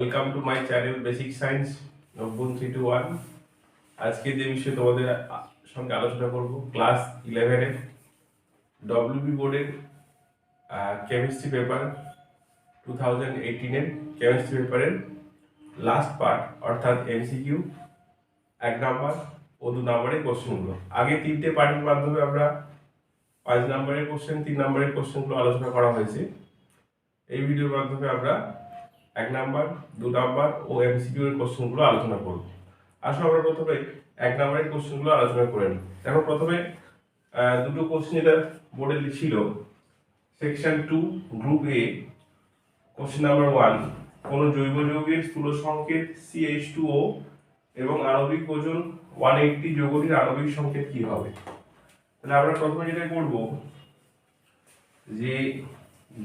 Welcome to my channel basic science নব্বন three two one আজকে যে বিষয়ে তোমাদের সঙ্গে আলোচনা করব ক্লাস ইলেভেনের ডব্লিউবি বোর্ডের কেমিস্ট্রি পেপার টু থাউজেন্ড এইটিনের কেমিস্ট্রি পেপারের লাস্ট পার্ট অর্থাৎ এমসিকিউ এক নাম্বার ও দু নম্বরের কোশ্চেনগুলো আগে তিনটে পার্টের মাধ্যমে আমরা পাঁচ নম্বরের কোশ্চেন তিন নম্বরের কোশ্চেনগুলো আলোচনা করা হয়েছে। এই ভিডিওর মাধ্যমে আমরা এক নাম্বার, দু নাম্বার ও এমসিকিউ এর কোশ্চেনগুলো আলোচনা করব আসলে আমরা প্রথমে এক নাম্বারের কোশ্চেনগুলো আলোচনা করে নিই। দেখো প্রথমে দুটো কোশ্চেন এটা বোর্ডে ছিল section two group A question number one কোন জৈব যৌগের স্থূল সংকেত সিএইচ টু ও এবং আণবিক ওজন ওয়ান এইটটি যৌগটির আণবিক সংকেত কি হবে? তাহলে আমরা প্রথমে যেটা করব, যে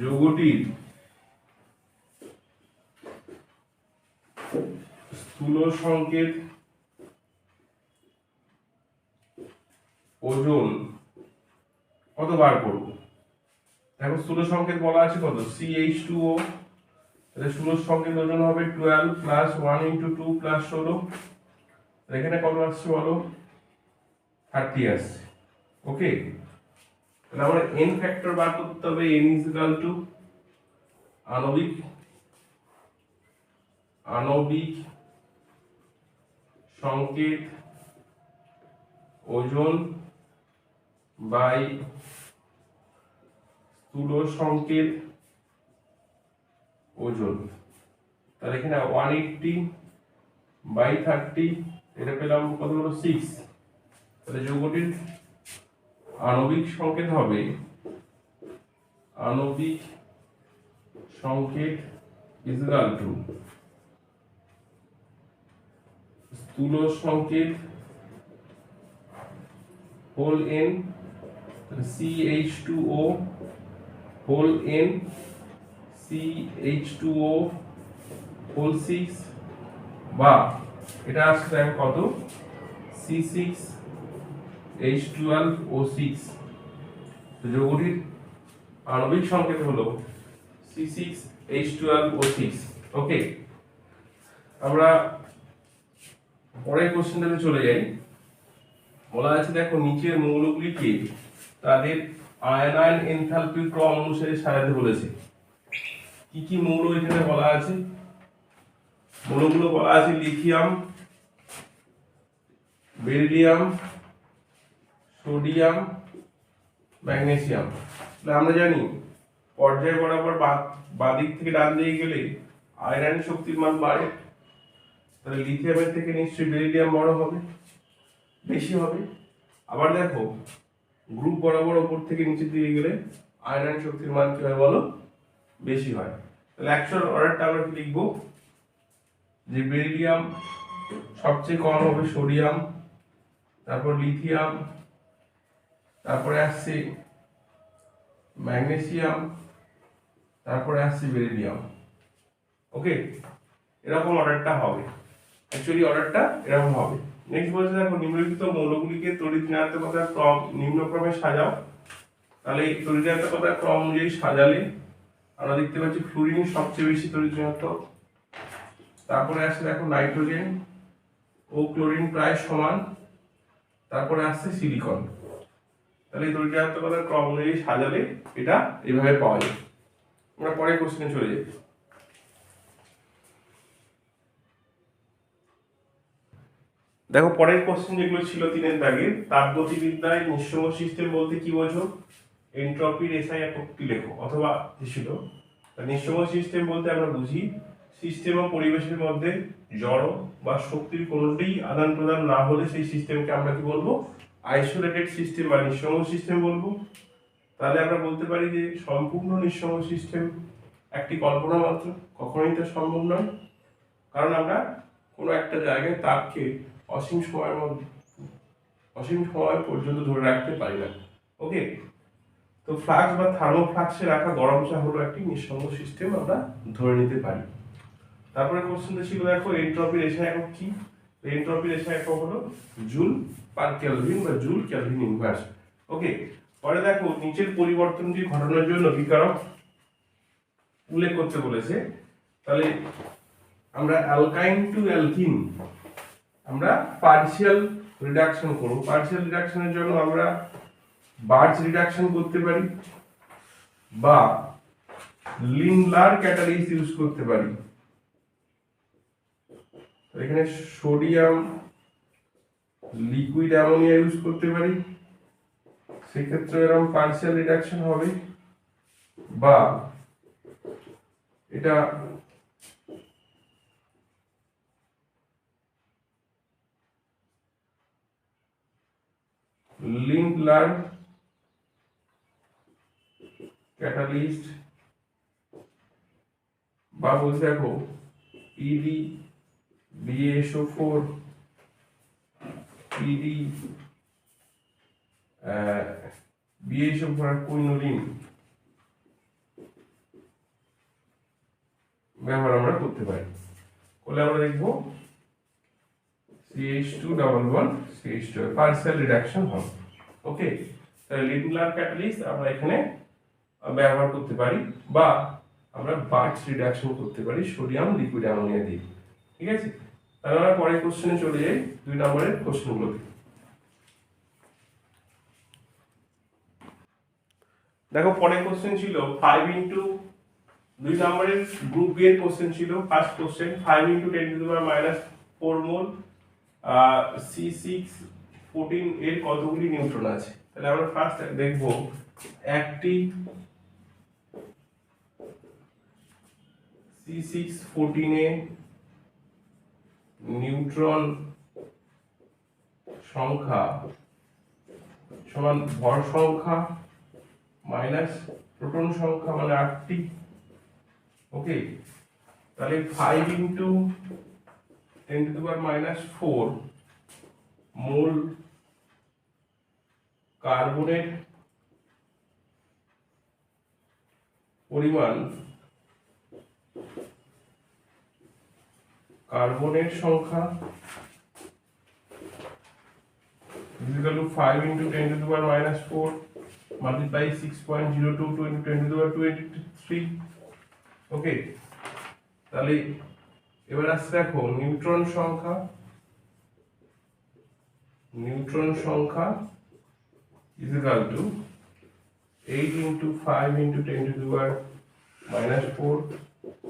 যৌগটির স্থূল সংকেত, ওজন কতবার করব? দেখো স্থূল সংকেত বলা আছে কত? সি এইচ টু ও তাহলে স্থূল সংকেত ওজন হবে twelve plus one into two plus ষোলো। এখানে কত আসছে বলো? থার্টি আসছে। ওকে তাহলে আমরা এন ফ্যাক্টর বার করতে হবে এন ইজ টু আণবিক আণবিক সংকেত ওজন বাই স্থূল সংকেত ওজন। তাহলে এখানে ওয়ান এইটটি বাই থার্টি এটা পেলাম কত হলো? সিক্স তাহলে যৌগটির আণবিক সংকেত হবে আণবিক সংকেত ইজগাল টু স্থূল সংকেত whole n C H two O whole n C H two O whole six বা এটা আসলে কত? C six H twelve O six যৌগটির আণবিক সংকেত হলো C six H twelve O six okay আমরা পরের কোশ্চেনটাতে চলে যাই। বলা আছে, দেখো, নিচের মৌলগুলিকে তাদের আয়নায়ন এনথালপির ক্রম অনুসারে সাজাতে বলেছে। কি কি মৌল এখানে বলা আছে? মৌলগুলো বলা আছে লিথিয়াম, বেরিলিয়াম, সোডিয়াম, ম্যাগনেসিয়াম। আমরা জানি, পর্যায় বরাবর বা- বাদিক থেকে ডান দিকে গেলে আয়রন শক্তির মান বাড়ে। তাহলে লিথিয়ামের থেকে নিশ্চয়ই বেরিলিয়াম বড় হবে, বেশি হবে। আবার দেখো গ্রুপ বরাবর ওপর থেকে নিচের দিকে গেলে আয়রন শক্তির মান কি হয় বলো? বেশি হয়। তাহলে অ্যাকচুয়াল অর্ডারটা আমরা লিখব? যে বেরিলিয়াম সবচেয়ে কম হবে সোডিয়াম তারপর লিথিয়াম তারপরে আসছে ম্যাগনেসিয়াম তারপরে আসছে বেরিলিয়াম ওকে এরকম অর্ডারটা হবে। অ্যাকচুয়ালি অর্ডারটা এরকম হবে। নেক্সট বলছে, দেখো, নিম্নলিখিত মৌলগুলিকে তড়িৎ ঋণাত্মকতার ক্রম, নিম্নক্রমে সাজাও। তাহলে তড়িৎ ঋণাত্মকতার ক্রম অনুযায়ী সাজালে আমরা দেখতে পাচ্ছি ফ্লুরিন সবচেয়ে বেশি তড়িৎ ঋণাত্মক তারপরে আসছে দেখো নাইট্রোজেন ও ক্লোরিন প্রায় সমান। তারপরে আসছে সিলিকন তাহলে এই তড়িৎ ঋণাত্মকতার ক্রম অনুযায়ী সাজালে এটা এভাবে পাওয়া যায়। আমরা পরের কোশ্চেনে চলে যাই। দেখো, পরের কোশ্চেন যেগুলো ছিল তিনের দাগে তাপগতিবিদ্যায় নিঃসঙ্গ সিস্টেম বলতে কি বোঝো? এন্ট্রপির এসআই এককটি লেখো, অথবা ছিল? নিঃসঙ্গ সিস্টেম বলতে আমরা বুঝি, সিস্টেম ও পরিবেশের মধ্যে জড় বা শক্তির কোনোটাই আদান প্রদান না হলে সেই সিস্টেমকে আমরা কি বলব? আইসোলেটেড সিস্টেম বা নিঃসঙ্গ সিস্টেম বলব। তাহলে আমরা বলতে পারি যে সম্পূর্ণ নিঃসঙ্গ সিস্টেম একটি কল্পনা মাত্র, কখনোই তা সম্ভব নয়। কারণ আমরা কোনো একটা জায়গায় তাপকে অসীম সময়ের মধ্যে, অসীম সময় পর্যন্ত ধরে রাখতে পারি না। ওকে তো ফ্লাক্স বা থার্মোফ্লাক্সে রাখা গরম চা হলো একটি নিঃসঙ্গ সিস্টেম আমরা ধরে নিতে পারি। তারপরে কোশ্চেনটা ছিল, দেখো এন্ট্রপির এসা একক কি? এন্ট্রপির এসা একক হলো জুল পার কেলভিন বা জুল কেলভিন ইনভার্স ওকে পরে দেখো, নিচের পরিবর্তনটি ঘটানোর জন্য বিকারক উল্লেখ করতে বলেছে, তাহলে আমরা অ্যালকাইন টু অ্যালকিন আমরা পার্শিয়াল রিডাকশন করব। পার্শিয়াল রিডাকশনের জন্য আমরা বার্চ রিডাকশন করতে পারি বা লিনলার ক্যাটালিস ইউজ করতে পারি। এখানে সোডিয়াম লিকুইড অ্যামোনিয়া ইউজ করতে পারি। সেক্ষেত্রে এরকম পার্সিয়াল রিডাকশন হবে। বা এটা লিন্কলার ক্যাটালিস্ট, বা বলতে দেখো ED BSO four ED BSO four quinoline ব্যবহার আমরা করতে পারি। করলে আমরা দেখব CH two double one CH two partial reduction হবে। ওকে তাহলে লিডলার ক্যাটালিস্ট আমরা এখানে ব্যবহার করতে পারি, বা আমরা বার্চ রিডাকশন করতে পারি সোডিয়াম লিকুইড অ্যামোনিয়া দিয়ে। ঠিক আছে? তাহলে আমরা পরের কোশ্চেনে চলে যাই, দুই নম্বরের কোশ্চেনগুলোতে দেখো, পরের কোশ্চেন ছিল ফাইভ ইন্টু দুই নম্বরের গ্রুপ বি এর কোশ্চেন ছিল। First question five into ten to minus four mole C six fourteen এর কতগুলি নিউট্রন আছে? তাহলে আমরা ফার্স্ট দেখব একটি সি সিক্স ফোরটিনে নিউট্রন সংখ্যা সমান ভর সংখ্যা মাইনাস প্রোটন সংখ্যা মানে আটটি। ওকে তাহলে five into ten to the power minus four mole কার্বনের পরিমাণ কার্বনের সংখ্যা equal to 5 into 10 to the power minus 4 multiply 6.02 to into 10 to the power 23 ওকে তাহলে এবার আসছে দেখো, নিউট্রন সংখ্যা। নিউট্রন সংখ্যা is equal to eight into five into ten to দুবার minus four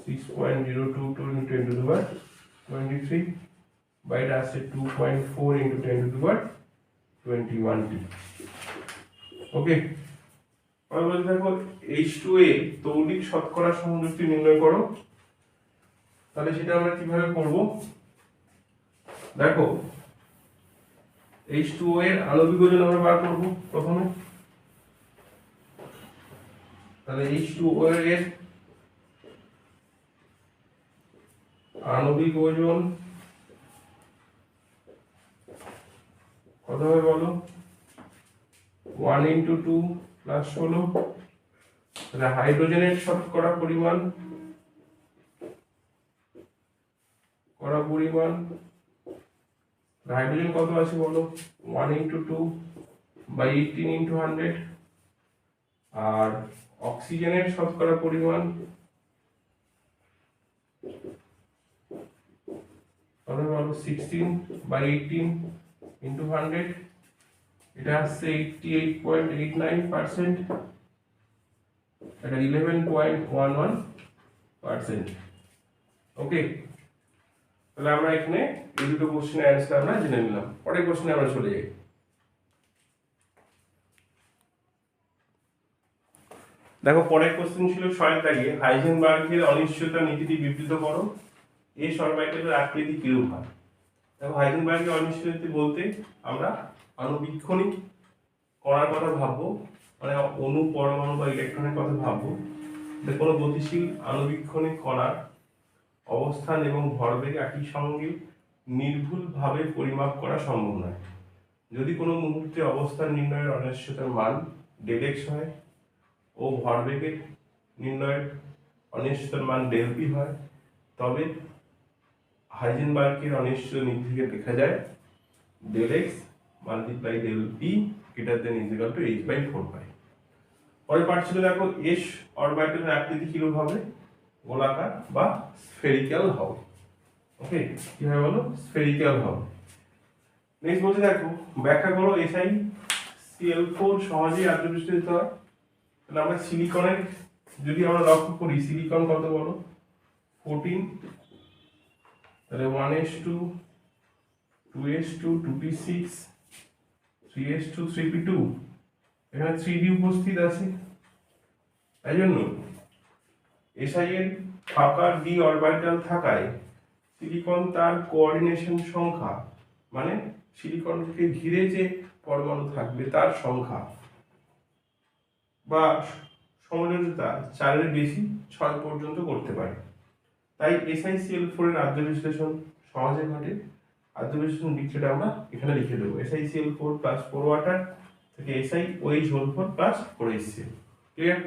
six point zero two two into ten to দুবার twenty three বাইরে আসছে two point four into ten to দুবার টোয়েন্টি ওয়ান টি okay এবার বলতে দেখো এইচ টু এ তৌলিক শতকরা সংযুক্তি নির্ণয় করো। তাহলে সেটা আমরা কীভাবে করব? দেখো H2O এর আণবিক ওজন আমরা বার করব প্রথমে। তাহলে H2O এর আণবিক ওজন কত হবে বলো? ওয়ান ইন্টু টু প্লাস ষোলো। তাহলে হাইড্রোজেনের শতকরা পরিমাণ করা পরিমাণ হাইড্রোজেন কত আছে বলো? One into two by eighteen into hundred আর অক্সিজেনের শতকরা পরিমাণ। বলো sixteen by eighteen into hundred এটা আসছে eighty eight point eight nine percent এটা eleven point one one percent okay তাহলে আমরা এখানে এই দুটো কোশ্চেনের অ্যান্সার আমরা জেনে নিলাম। পরের কোশ্চেনে আমরা চলে যাই। দেখো, পরের কোশ্চেন ছিল ছয়ের দাগে হাইজেনবার্গের অনিশ্চয়তা নীতিটি বিবৃত করো। এই সরবাইকেলের আকৃতি কিরূপ হয়? দেখো হাইজেন হাইজেনবার্গের অনিশ্চয়তা বলতে আমরা আণুবীক্ষণিক করার কথা ভাববো মানে অণু পরমাণু বা ইলেকট্রনের কথা ভাববো। কোনো গতিশীল আণুবীক্ষণিক কণার অবস্থান এবং ভরবেগ একই সঙ্গে নির্ভুলভাবে পরিমাপ করা সম্ভব নয়। যদি কোনো মুহূর্তে অবস্থান নির্ণয়ের অনিশ্চয়তার মান ডেল এক্স হয় ও ভরবেগের নির্ণয়ের অনিশ্চয়তার মান ডেল পি হয়, তবে হাইজেনবার্গের অনিশ্চিত নীতি থেকে দেখা যায়। Del x multiply del p greater than is to h by four pi. পরের পার্ট ছিল দেখো এস অরবাইটালের আকৃতি কিরূপ হবে? গোলাকার বা স্ফেরিক্যাল হবে। ওকে কি হবে বলো? স্ফেরিক্যাল হবে। নেক্সট বলছে দেখো, ব্যাখ্যা করো এসআই সিএল ফোর সহজেই আদ্রবৃষ্টি দিতে হয়। তাহলে আমরা সিলিকনের যদি আমরা লক্ষ্য করি সিলিকন কত বলো? ফোরটিন তাহলে one s two two s two two p six three s two three p two এখানে থ্রি ডি উপস্থিত আছে। তাই জন্য এসআই এর ফাঁকা ডি অরবিটাল থাকায় সিলিকন তার কোঅর্ডিনেশন সংখ্যা মানে সিলিকনকে ঘিরে যে পরমাণু থাকবে তার সংখ্যা বা সমযোজিতা চারের বেশি ছয় পর্যন্ত করতে পারে। তাই এসআইসিএল ফোরের আদ্য বিশ্লেষণ সহজে ঘটে। আদ্য বিশ্লেষণ বিক্রিয়াটা আমরা এখানে লিখে দেবো। SICL four plus four water থেকে SI OH whole four plus four HCL clear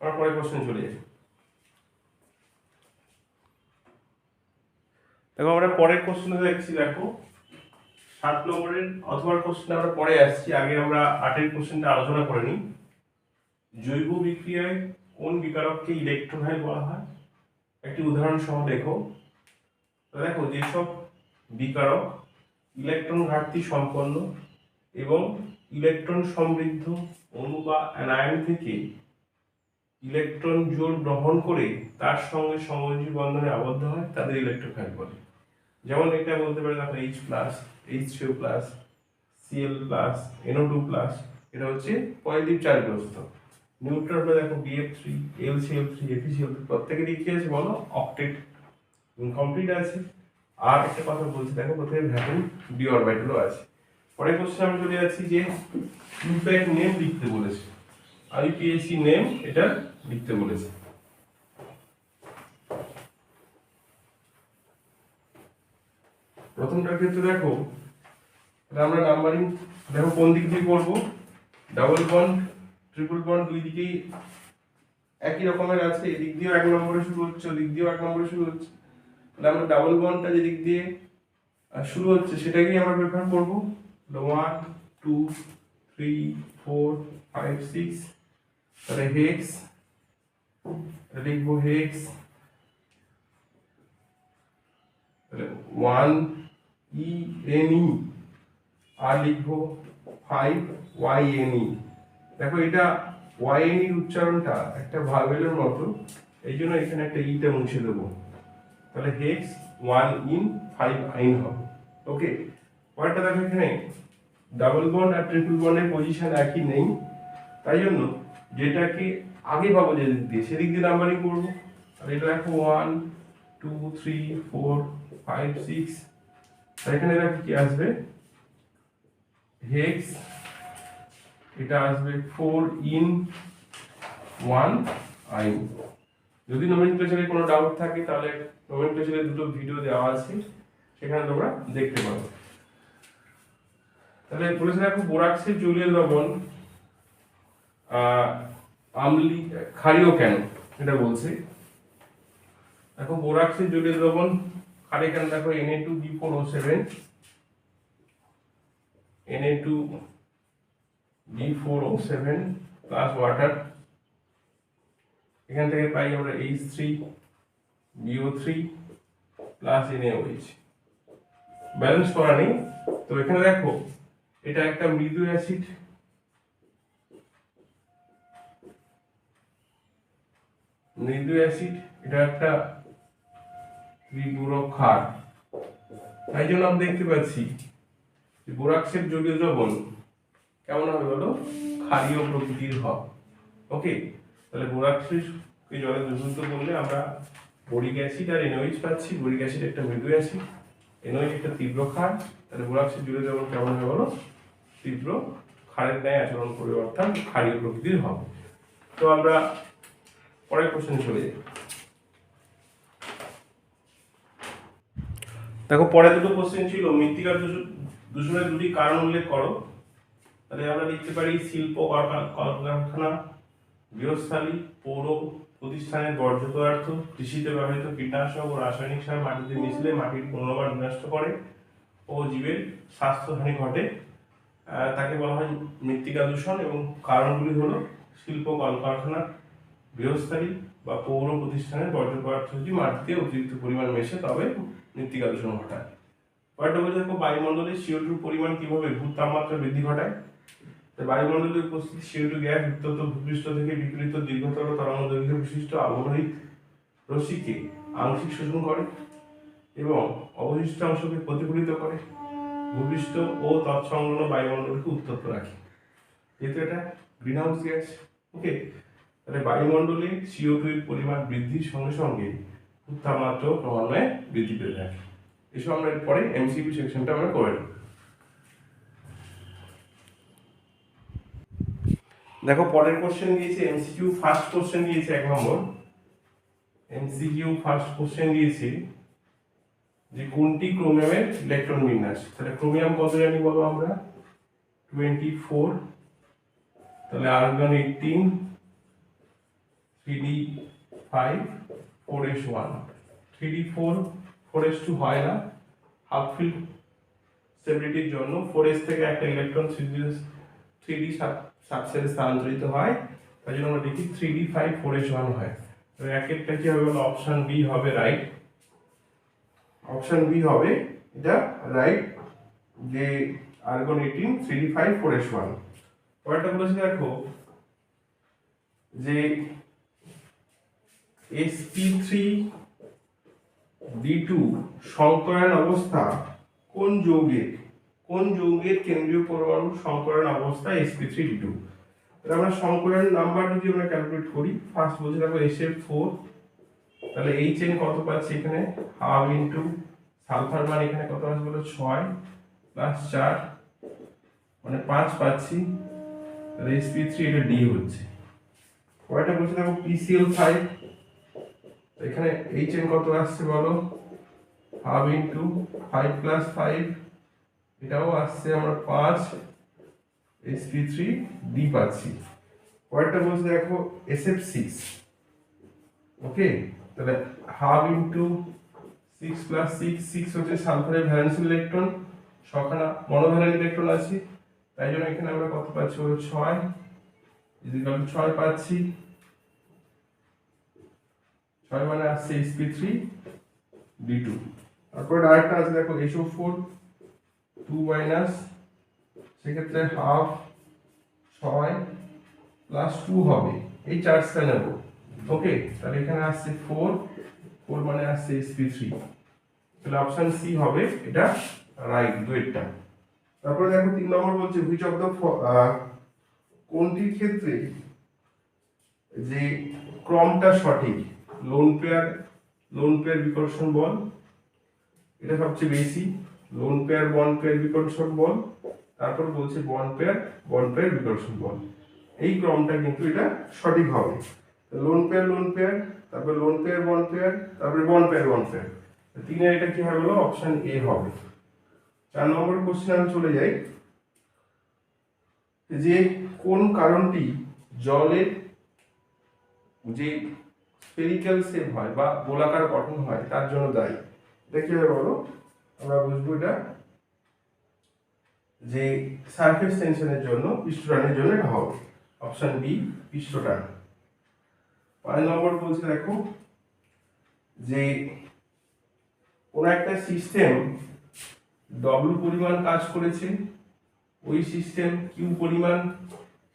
আমরা পরের কোশ্চেন চলে যাই। দেখো আমরা পরের কোশ্চেনে দেখছি, দেখো। সাত নম্বরের অথবা কোশ্চেন আমরা পরে আসছি, আগে আমরা আটের কোশ্চেনটা আলোচনা করে নিই। জৈব বিক্রিয়ায় কোন বিকারককে ইলেকট্রোনাইল বলা হয়? একটি উদাহরণ সহ দেখো। দেখো, যেসব বিকারক ইলেকট্রন ঘাটতি সম্পন্ন এবং ইলেকট্রন সমৃদ্ধ অণু বা অ্যানায়ন থেকে ইলেকট্রন জোড় গ্রহণ করে তার সঙ্গে সমযোজী বন্ধনে আবদ্ধ হয়, তাদের ইলেকট্রোফাইল বলে। যেমন এটা বলতে পারে দেখো H plus H three O plus CL plus NO two plus এটা হচ্ছে পজিটিভ চার্জগ্রস্ত নিউট্রন দেখো BF three L CL three এফিসিএল প্রত্যেকেরই কি আছে বলো? অক্টেট ইনকমপ্লিট আছে। আর একটা কথা বলছি, দেখো প্রথমে ভ্যাকুম ডি অরবিটালও আছে। পরের কোশ্চেন আমি চলে যাচ্ছি যে ইম্প্যাক্ট নেম লিখতে বলেছে। আইপিএসসি নেম এটা লিখতে বলেছে। প্রথমটার ক্ষেত্রে দেখো আমরা নাম্বারিং দেখো কোন দিক দিয়ে করব? ডাবল বন্ড ট্রিপল বন্ড দুই দিকেই একই রকমের আছে, এদিক দিয়েও এক নম্বরে শুরু হচ্ছে, ওদিক দিয়েও এক নম্বরে শুরু হচ্ছে। তাহলে আমরা ডাবল বন্ডটা যেদিক দিয়ে শুরু হচ্ছে, সেটাকেই আমরা প্রেফার করব। One two three four five six তাহলে হেক্স লিখব হেক্স তাহলে ওয়ান ই এন ই আর লিখব ফাইভ ওয়াই এন ই দেখো এটা ওয়াই এন ইর উচ্চারণটা একটা ভাবেলের মতো, এই জন্য এখানে একটা ইটা মুছে দেবো। তাহলে হেক্স ওয়ান ইন ফাইভ আইন হবে। ওকে পরেরটা দেখো এখানে। ডাবল বন্ড আর ট্রিপল বন্ডের পজিশন একই নেই। তাই জন্য যেটাকে আগে পাবো যেদিক দিয়ে, সেদিক দিয়ে নাম্বারিং করব। তাহলে এটা দেখো one two three four five six আর এখানে দেখো কি আসবে? হেক্স এটা আসবে ফোর ইন ওয়ান আইন যদি নোমেনক্লেচারে কোনো ডাউট থাকে, তাহলে নোমেনক্লেচারে দুটো ভিডিও দেওয়া আছে, সেখানে তোমরা দেখতে পারো। তাহলে বলেছে দেখো বোরাক্সের জলীয় লবণ আমলি ক্ষারীয় কেন, এটা বলছে। দেখো বোরাক্সের জলীয় লবণ ক্ষারীয় এখানে দেখো N A two B four O seven N A two B four O seven plus water এখান থেকে পাই আমরা H three BO three plus NAOH balance করা নেই। তো এখানে দেখো, এটা একটা মৃদু অ্যাসিড মৃদু অ্যাসিড এটা একটা ত্রিগুণ ক্ষার তাই জন্য আমরা দেখতে পাচ্ছি যে বোরাক্সের জলীয় দ্রবণ কেমন হবে বলো? ক্ষারীয় প্রকৃতির হবে। ওকে তাহলে বোরাক্সের জলে দূষিত করলে আমরা বোরিক অ্যাসিড আর এনোইচ পাচ্ছি। বোরিক অ্যাসিড একটা মৃদু অ্যাসিড। এনোইচ একটা তীব্র ক্ষার। তাহলে বোরাক্সের জলীয় দ্রবণ কেমন হবে বলো? তীব্র ক্ষারের ন্যায় আচরণ করবে, অর্থাৎ ক্ষারীয় প্রকৃতির হবে। তো আমরা পরের কোশ্চেনে চলে যাই। দেখো, পরে দুটো কোশ্চেন ছিল মৃত্তিকার দূষণ দূষণের দুটি কারণ উল্লেখ করো। তাহলে আমরা লিখতে পারি, শিল্প কলকারখানা, গৃহস্থালী, পৌর প্রতিষ্ঠানের বর্জ্য পদার্থ, কৃষিতে ব্যবহৃত কীটনাশক ও রাসায়নিক সার মাটিতে মিশলে মাটির পুনর্বার বিনষ্ট করে ও জীবের স্বাস্থ্যহানি ঘটে। তাকে বলা হয় মৃত্তিকা দূষণ এবং কারণগুলি হলো শিল্প, কলকারখানা, গৃহস্থালী বা পৌর প্রতিষ্ঠানের বর্জ্য পদার্থ যদি মাটিতে অতিরিক্ত পরিমাণ মেশে তবে মৃত্তিকা দূষণ ঘটায়। পরেরটা বলছে দেখো বায়ুমণ্ডলে সিও টুর পরিমাণ কীভাবে ভূত তাপমাত্রা বৃদ্ধি ঘটায়? বায়ুমণ্ডলে উপস্থিত সিও টু গ্যাস উত্তপ্ত ভূপৃষ্ঠ থেকে বিপরীত দীর্ঘতর তরঙ্গ দৈর্ঘ্য বিশিষ্ট আবরণিক রশ্মিকে আংশিক শোষণ করে এবং অবশিষ্ট অংশকে প্রতিফলিত করে। ভূপৃষ্ঠ ও তৎসংলগ্ন বায়ুমণ্ডলকে উত্তপ্ত রাখে। যেহেতু এটা গ্রিন হাউস গ্যাস ওকে তাহলে বায়ুমণ্ডলে সিও টু পরিমাণ বৃদ্ধির সঙ্গে সঙ্গে তাপমাত্রাও ক্রমান্বয়ে বৃদ্ধি পেতে থাকে এসব আমরা পরে এমসিকিউ সেকশনটা আমরা করে নেব। দেখো, পরের কোশ্চেন দিয়েছে এমসিকিউ ফার্স্ট কোশ্চেন দিয়েছে এক নম্বর। এমসিকিউ ফার্স্ট কোশ্চেন দিয়েছে যে কোনটি ক্রোমিয়ামের ইলেকট্রন বিন্যাস? তাহলে ক্রোমিয়াম কত জানি বলো আমরা? টোয়েন্টি ফোর তাহলে argon eighteen three five four s one three four four s two হয় না। হাফ ফিল্ড স্টেবিলিটির জন্য ফোর এস থেকে একটা ইলেকট্রন থ্রি ডি সাবসেলে স্থানান্তরিত হয়। তাই জন্য আমরা দেখি three d five four s one হয়। তো এক একটা কি হবে বলো? অপশন বি হবে রাইট অপশন বি হবে এটা রাইট যে argon eighteen three d five four s one পরেরটা বলেছে দেখো, যে এসপি থ্রি ডি টু সংকরায়ন অবস্থা কোন যৌগের? কোন যৌগের কেন্দ্রীয় পরমাণু সংকরায়ন অবস্থা এসপি থ্রি ডি টু আমরা সংকরায়ন নাম্বার যদি আমরা ক্যালকুলেট করি ফার্স্ট বলছি দেখো এস এফ ফোর তাহলে এই চেন কত পাচ্ছি এখানে? হাফ ইন্টু সালফার মান এখানে কত আছে বলো? ছয় প্লাস চার মানে পাঁচ পাচ্ছি। তাহলে এসপি থ্রি এটা ডি হচ্ছে। কয়টা বলছি দেখো পিসিএল ফাইভ এখানে এই চেন কত আসছে বলো? Half into five plus five এটাও আসছে আমরা পাঁচ এসপি থ্রি ডি পাচ্ছি। কয়েকটা বলছে দেখো এস এফ সিক্স ওকে তাহলে half into six plus six six হচ্ছে সালফারের ভ্যালেন্সিয়াল ইলেকট্রন ছখানা মনোভ্যালেন্ট ইলেকট্রন আছে। তাই জন্য এখানে আমরা কত পাচ্ছি? হলো ছয় ছয় পাচ্ছি। ছয় মানে আসছে এসপি থ্রি ডি টু তারপরে আরেকটা আছে, দেখো এসও ফোর টু মাইনাস সেক্ষেত্রে হাফ ছয় প্লাস টু হবে। এই চার্জটা নেব। ওকে তাহলে এখানে আসছে ফোর ফোর মানে আসছে এসপি থ্রি তাহলে অপশান সি হবে, এটা রাইট দুয়েরটা তারপরে দেখো, তিন নম্বর বলছে হুইচ অফ দ্য কোনটির ক্ষেত্রে যে ক্রমটা সঠিক? লোন পেয়ার লোন পেয়ার বিকর্ষণ বল এটা সবচেয়ে বেশি। লোন পেয়ার বন পেয়ার বিকর্ষণ বল তারপর বলছে বন পেয়ার বন পেয়ার বিকর্ষণ বল এই ক্রমটা কিন্তু এটা সঠিক হবে। লোন পেয়ার লোন পেয়ার তারপর লোন পেয়ার বন পেয়ার তারপরে বন পেয়ার বন পেয়ার তিনের এটা কি হবে অপশন এ হবে। চার নম্বর কোশ্চেন আমি চলে যাই। যে কোন কারণটি জলের যে স্পেরিক্যাল শেপ হয় বা গোলাকার গঠন হয়, তার জন্য দায়ী। এটা কি বলো? আমরা বুঝব এটা যে সারফেস টেনশনের জন্য, পৃষ্ঠটানের জন্য এটা হবে। অপশন বি পৃষ্ঠটান। পাঁচ নম্বর বলছে দেখো যে কোন একটা সিস্টেম ডব্লু পরিমাণ কাজ করেছে, ওই সিস্টেম কিউ পরিমাণ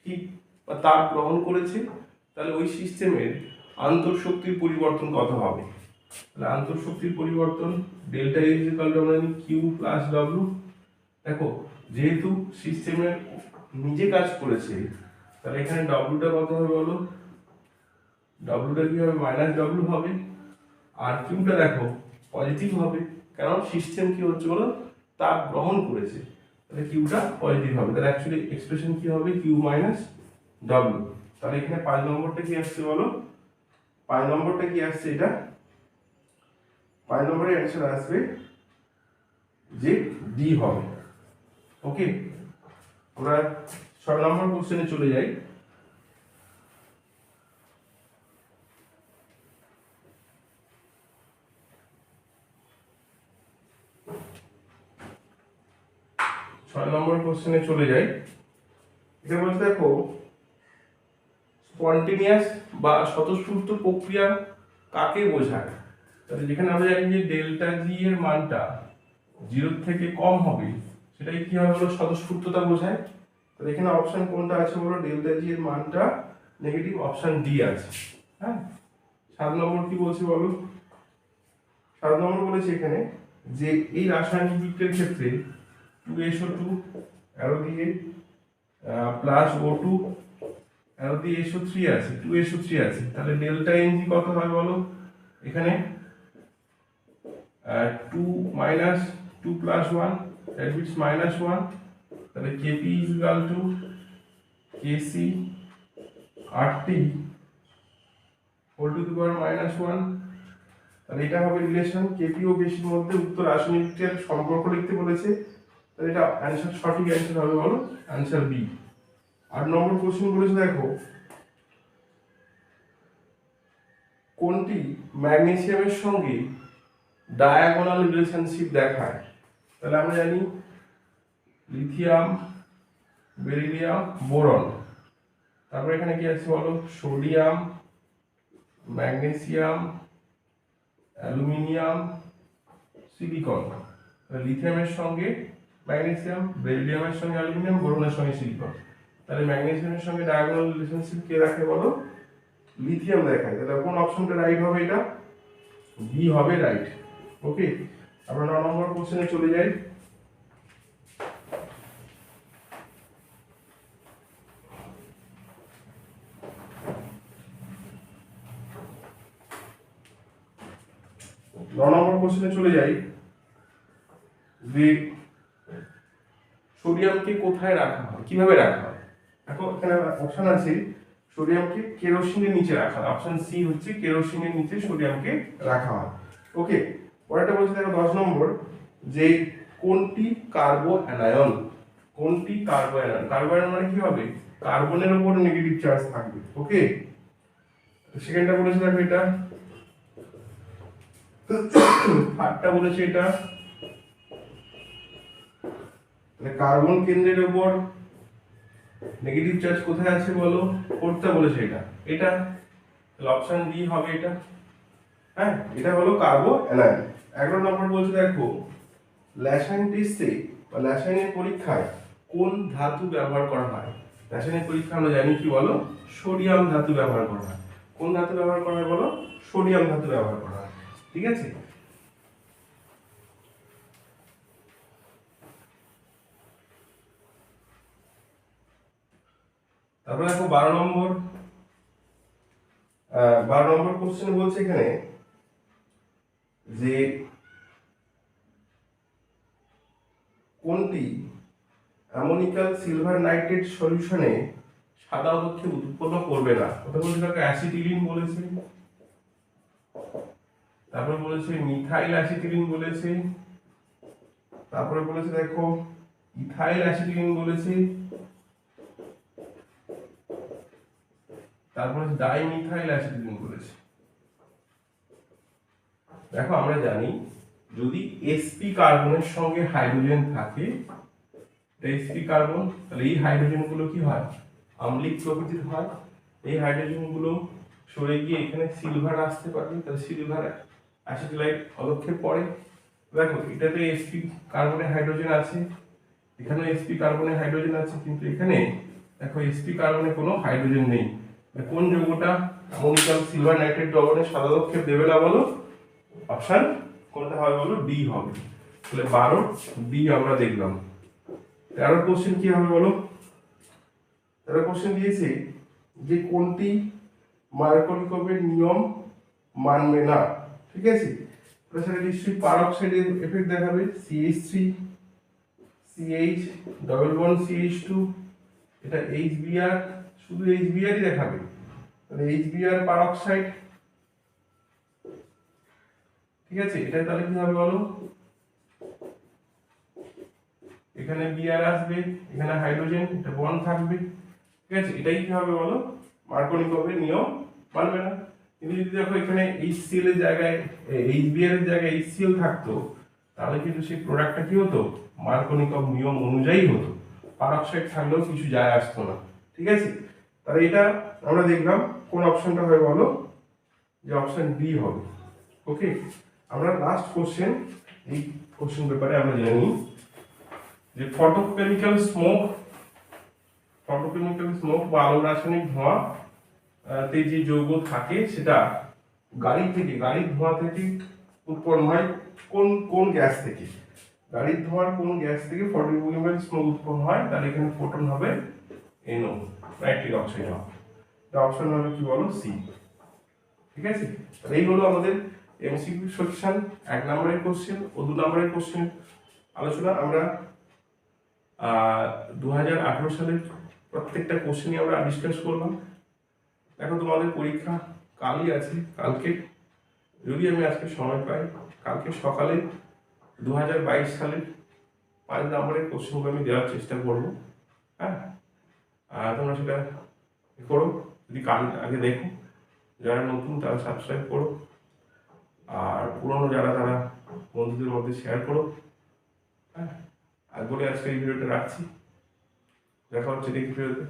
হিট বা তাপ গ্রহণ করেছে, তাহলে ওই সিস্টেমের আন্তঃশক্তির পরিবর্তন কত হবে? তাহলে আন্তঃশক্তির পরিবর্তন ডেল্টা ইজ ইকাল টু আমরা কিউ প্লাস ডব্লু দেখো, যেহেতু সিস্টেমে নিজে কাজ করেছে, তাহলে এখানে ডব্লুটা কত হবে বলো? ডব্লুটা কি হবে? মাইনাস ডব্লু হবে। আর কিউটা দেখো পজিটিভ হবে। কারণ সিস্টেম কি হচ্ছে বলো? তাপ গ্রহণ করেছে। তাহলে কিউটা পজিটিভ হবে। তাহলে অ্যাকচুয়ালি এক্সপ্রেশন কি হবে? কিউ মাইনাস ডব্লু তাহলে এখানে পাঁচ নম্বরটা কি আসছে বলো? পাঁচ নম্বরটা কি আসছে এটা? পাঁচ নম্বরের অ্যান্সার আসবে যে ডি হবে। ওকে আমরা ছয় নম্বর কোশ্চেনে চলে যাই। ছয় নম্বর কোশ্চেনে চলে যাই। এটা বলতে দেখো স্পন্টেনিয়াস বা স্বতঃস্ফূর্ত প্রক্রিয়া কাকে বোঝায়? তাহলে যেখানে আমরা জানি যে ডেল্টা জি এর মানটা জিরোর থেকে কম হবে সেটাই কি হবে বলো স্বতঃস্ফূর্ততা বোঝায়? তাহলে এখানে অপশন কোনটা আছে বলো? ডেল্টা জি এর মানটা নেগেটিভ অপশন ডি আছে হ্যাঁ? সাত নম্বর কি বলছে বলো? সাত নম্বর বলেছে এখানে যে এই রাসায়নিক বিক্রিয়ার ক্ষেত্রে টু এসও টু অ্যারো দিয়ে প্লাস ও টু অ্যারো দিয়ে এসও থ্রি আছে টু এসও থ্রি আছে। তাহলে ডেল্টা এনজি কত হয় বলো? এখানে two minus two plus one that means minus one তাহলে KP is equal to KC R T whole to the power minus one তাহলে এটা হবে রিলেশন কেপি ও কেসির মধ্যে উত্তর রাসায়নিক সম্পর্ক লিখতে বলেছে। তাহলে এটা অ্যান্সার সঠিক অ্যান্সার হবে বলো অ্যান্সার বি আট নম্বর কোশ্চেন বলেছে দেখো, কোনটি ম্যাগনেসিয়ামের সঙ্গে ডায়াগোনাল রিলেশনশিপ দেখায়? তাহলে আমরা জানি লিথিয়াম বেরিলিয়াম বোরন তারপর এখানে কি আছে বলো? সোডিয়াম ম্যাগনেসিয়াম অ্যালুমিনিয়াম সিলিকন লিথিয়ামের সঙ্গে ম্যাগনেসিয়াম বেরিলিয়ামের সঙ্গে অ্যালুমিনিয়াম বোরনের সঙ্গে সিলিকন তাহলে ম্যাগনেসিয়ামের সঙ্গে ডায়াগোনাল রিলেশনশিপ কে রাখে বলো? লিথিয়াম দেখায় তাহলে কোন অপশনটা রাইট হবে এটা? বি হবে রাইট ওকে আমরা ন নম্বর কোশ্চেনে চলে যাই। ন নম্বর কোশ্চেনে চলে যাই। যে সোডিয়ামকে কোথায় রাখা হয়? কীভাবে রাখা হয়? এখন এখানে অপশন আছে সোডিয়ামকে কেরোসিনের নিচে রাখা। অপশন সি হচ্ছে কেরোসিনের নিচে সোডিয়ামকে রাখা। হয় ওকে পরেরটা বলছে দেখো দশ নম্বর, যে কোনটি কার্বো অ্যানায়ন কোনটি কার্বো অ্যানায়ন কার্বো অ্যানায়ন মানে কি হবে? কার্বনের উপর নেগেটিভ চার্জ থাকবে। ওকে সেকেন্ডটা বলেছে দেখো এটা। থার্ডটা বলেছে এটা। তাহলে কার্বন কেন্দ্রের উপর নেগেটিভ চার্জ কোথায় আছে বলো? ফোর্থটা বলেছে এটা। এটা অপশন ডি হবে এটা। হ্যাঁ এটা হলো কার্বো অ্যানায়ন এগারো নম্বর বলছে দেখো ল্যাসাইন টেস্টে বা ল্যাসাইনের পরীক্ষায় কোন ধাতু ব্যবহার করা হয়? ল্যাসাইনের পরীক্ষা আমরা জানি কি বলো? সোডিয়াম ধাতু ব্যবহার করা হয়। কোন ধাতু ব্যবহার করা হয় বলো? সোডিয়াম ধাতু ব্যবহার করা হয়। ঠিক আছে? তারপরে দেখো বারো নম্বর বারো নম্বর কোশ্চেন বলছে এখানে যে কোনটি অ্যামোনিকাল সিলভার নাইট্রেট সলিউশনে সাদা পদার্থ উৎপন্ন করবে না? ওটা বলছে দেখো অ্যাসিটিলিন বলেছে। তারপরে বলেছে মিথাইল অ্যাসিটিলিন বলেছে। তারপরে বলেছে দেখো ইথাইল অ্যাসিটিলিন বলেছে। তারপরে ডাইমিথাইল অ্যাসিটিলিন বলেছে দেখো, আমরা জানি যদি এসপি কার্বনের সঙ্গে হাইড্রোজেন থাকে এসপি কার্বন, তাহলে এই হাইড্রোজেনগুলো কি হয়? আম্লিক প্রকৃতির হয়। এই হাইড্রোজেনগুলো সরে গিয়ে এখানে সিলভার আসতে পারবে তাহলে সিলভার অ্যাসিটিলাইট পদক্ষেপ পড়ে। দেখো, এটাতে এসপি কার্বনের হাইড্রোজেন আছে এখানে এসপি কার্বনের হাইড্রোজেন আছে, কিন্তু এখানে দেখো এসপি কার্বনে কোনো হাইড্রোজেন নেই। কোন যৌগটা অ্যামোনিকাম সিলভার নাইট্রেট দ্রবণের সাদাক্ষেপ দেবে না বলো? অপশন কোনটা হবে বলো? ডি হবে। তাহলে বারো ডি আমরা দেখলাম। তেরো কোশ্চেন কি হবে বলো? তেরো কোশ্চেন দিয়েছে যে কোনটি মার্কনিকভের নিয়ম মানবে না? ঠিক আছে? তাহলে নিশ্চয়ই পারক্সাইডের এফেক্ট দেখাবে। CH three CH double bond CH two এটা এইচ বিআর শুধু এইচ বিআরই দেখাবে। তাহলে এইচ বিআর পারক্সাইড ঠিক আছে? এটা তাহলে কি হবে বলো? এখানে বিআর আসবে, এখানে হাইড্রোজেন এটা বন্ড থাকবে, ঠিক আছে? এটাই কি হবে বলো? মার্কনিকভের নিয়ম মানবে না। কিন্তু যদি দেখো এখানে এইচ সিএল এর জায়গায় এইচ বিআর এর জায়গায় এইচ সিএল থাকতো, তাহলে কিন্তু সেই প্রোডাক্টটা কি হতো? মার্কনিকভ নিয়ম অনুযায়ী হতো। পারক্সাইড থাকলেও কিছু যায় আসতো না, ঠিক আছে? তাহলে এটা আমরা দেখলাম কোন অপশনটা হবে বলো? যে অপশন বি হবে। ওকে আমরা লাস্ট কোশ্চেন এই কোশ্চেন পেপারে আমরা জেনে যে ফটোকেমিক্যাল স্মোক ফটোকেমিক্যাল স্মোক বা আলো রাসায়নিক ধোঁয়া তে যে যৌগ থাকে, সেটা গাড়ি থেকে, গাড়ির ধোঁয়া থেকে উৎপন্ন হয় কোন কোন গ্যাস থেকে? গাড়ির ধোঁয়ার কোন গ্যাস থেকে ফটোকেমিক্যাল স্মোক উৎপন্ন হয়? তাহলে এখানে ফোটন হবে এনও নাইট্রিক অক্সাইড হবে অপশন হবে কি বলো? সি ঠিক আছে? তাহলে এই হলো আমাদের এমসিকিউ সেকশন এক নম্বরের কোশ্চেন ও দু নম্বরের কোশ্চেন আলোচনা। আমরা দু হাজার আঠারো সালের প্রত্যেকটা কোশ্চেনই আমরা ডিসকাস করলাম। দেখো তোমাদের পরীক্ষা কালই আছে, কালকে। যদি আমি আজকে সময় পাই, কালকে সকালে দু হাজার বাইশ সালের পাঁচ নম্বরের কোশ্চেনগুলো আমি দেওয়ার চেষ্টা করব। হ্যাঁ? তোমরা সেটা করো, যদি কাল আগে দেখো, যারা নতুন তারা সাবস্ক্রাইব করো। আর পুরনো যারা, তারা বন্ধুদের মধ্যে শেয়ার করো। হ্যাঁ আর বলে আজকে এই ভিডিওটা রাখছি। দেখা হচ্ছে নেক্সট ভিডিওতে।